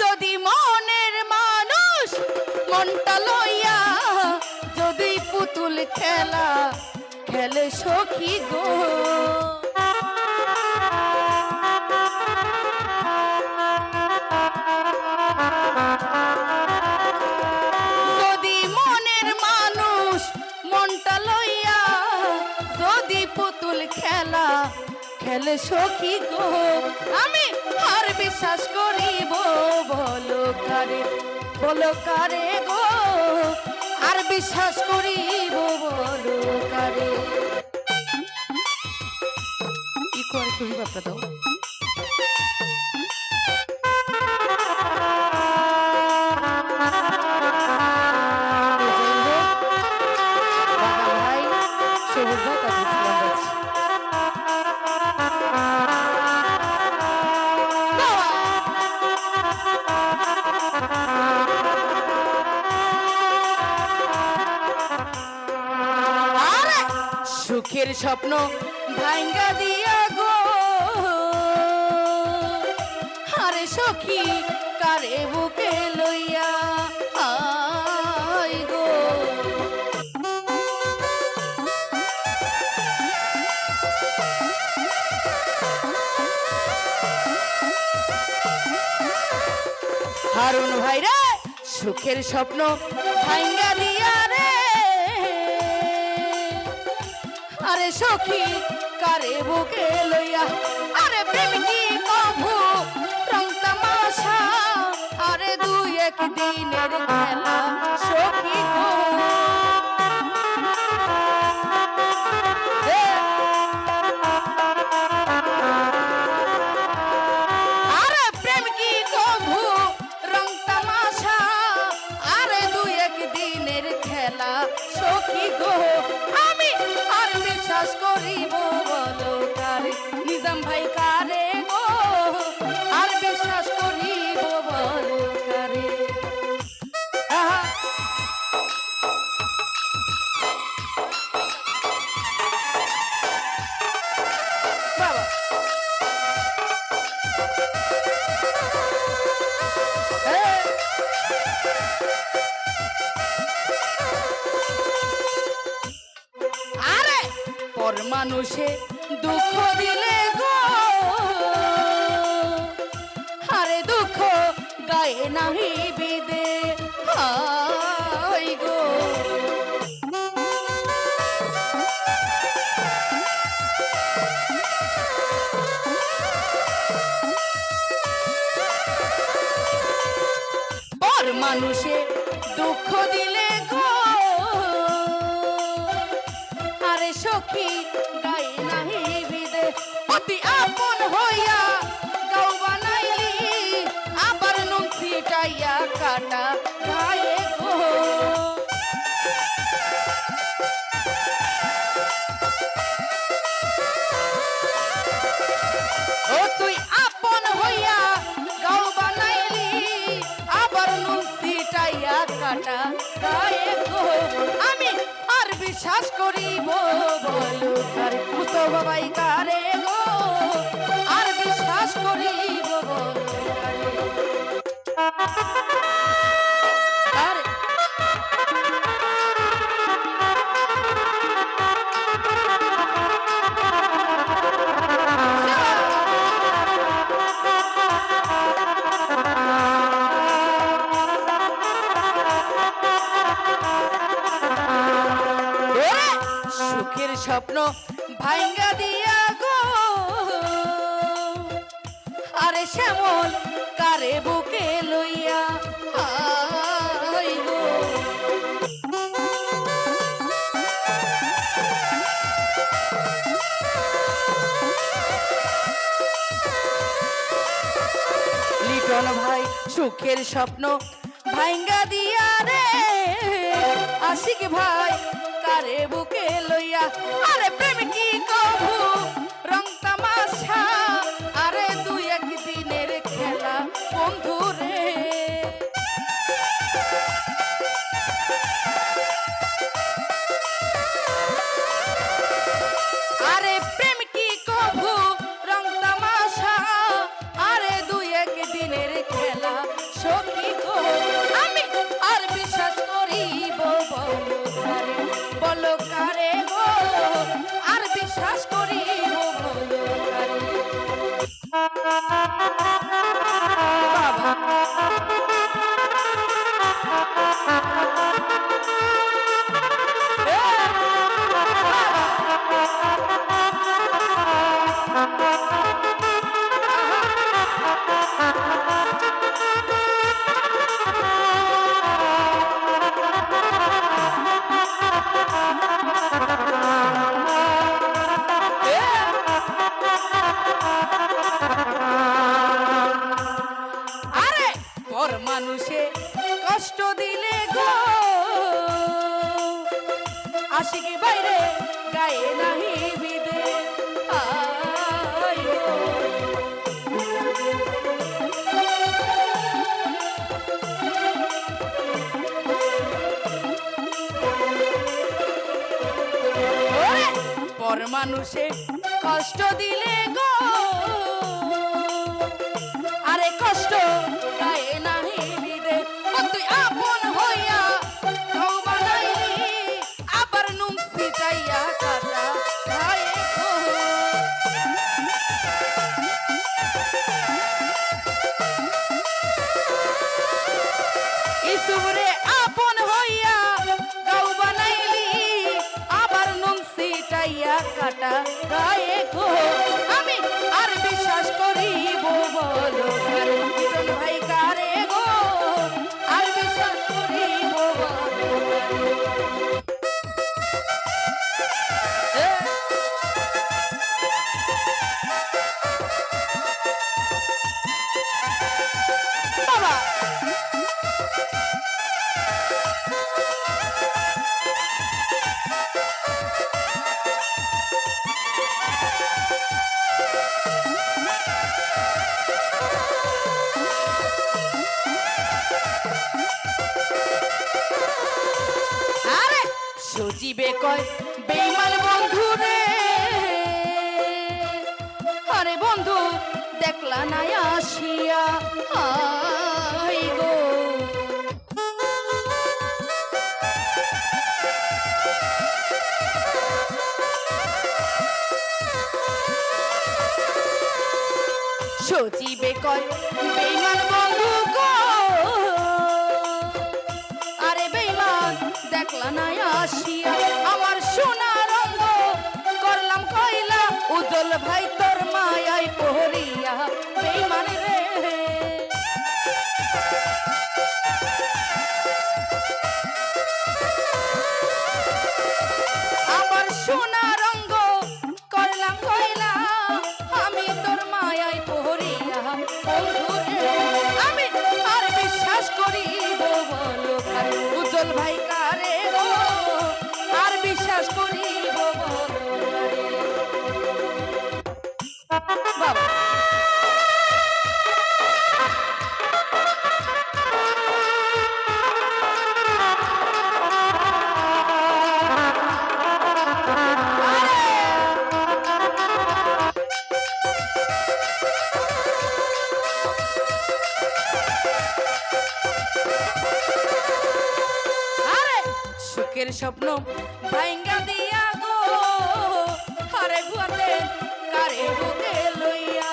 যদি মনের মানুষ মনটা লইয়া যদি পুতুল খেলা, খেলে সখী গো। যদি মনের মানুষ মনটা লইয়া যদি পুতুল খেলা খেলে সখী গো? আমি আর বিশ্বাস করিব, বলো কারে বলো কারে গো? আর বিশ্বাস করিব, বলো কারে। কি করে তুমি বাপটা দাও? সুখের স্বপ্ন ভাঙ্গা দিয়া গো। আরে সখী, কারে বুকে লইয়া হারুন ভাইরা, সুখের স্বপ্ন ভাঙ্গা দিয়া রে। সখী, কারে বুকে লইয়া? আরে প্রেম কি কভু? রং তামাশা, আরে দুই এক দিনের খেলা। মানুষে দুঃখ দিলে গো। আরে দুঃখ গায়ে নাহি বিদে গো। মানুষে দুঃখ দিলে গো। আরে সখী গায়ে নাহি বিদে। অতি আপন হইয়া গাও বানাইলি, আবার নুন ছিটাইয়া কাটা গায়ে গো। ও তুই আপন হইয়া গাও বানাইলি, আবার নুন ছিটাইয়া কাটা গায়ে গো। আমি আর বিশ্বাস করিব বাবাই কারে গো? আর বিশ্বাস কারে স্বপ্ন ভাঙ্গা দিয়া গো। আরে শ্যামল, কারে বুকে লইয়া লিটন ভাই, সুখের স্বপ্ন ভাঙ্গা দিয়া রে। আশিক ভাই, কারে বুকে লইয়া। আরে প্রেম কি কভু পর মানুষে কষ্ট দিলে গো। আশিক বাইরে গায়ে নাহি বিদে। পর মানুষে কষ্ট দিলে গো। আরে কষ্ট কয় বেইমান বন্ধু রে। আরে বন্ধু দেখলা নাই আসিয়া হাই গো। সচিবে কয় সুখের স্বপ্ন ভাইঙ্গা দিয়া গো। আরে ঘরে কারে বুকে লইয়া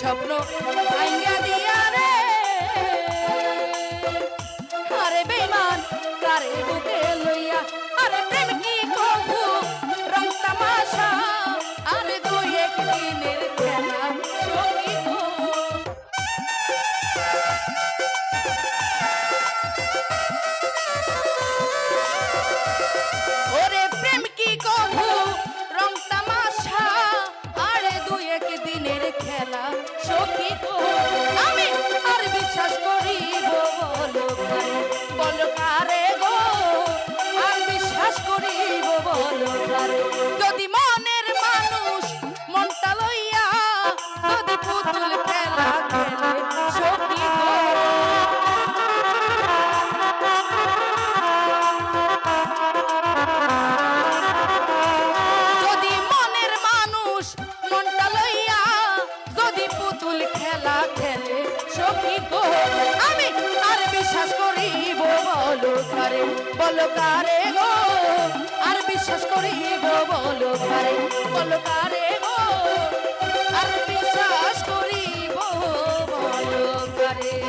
স্বপ্ন ভাইঙ্গা দিয়া পারে বলো কারে গো? আর বিশ্বাস করি গো, বলো কারে বলো কারে গো? আর বিশ্বাস করি গো, বলো কারে।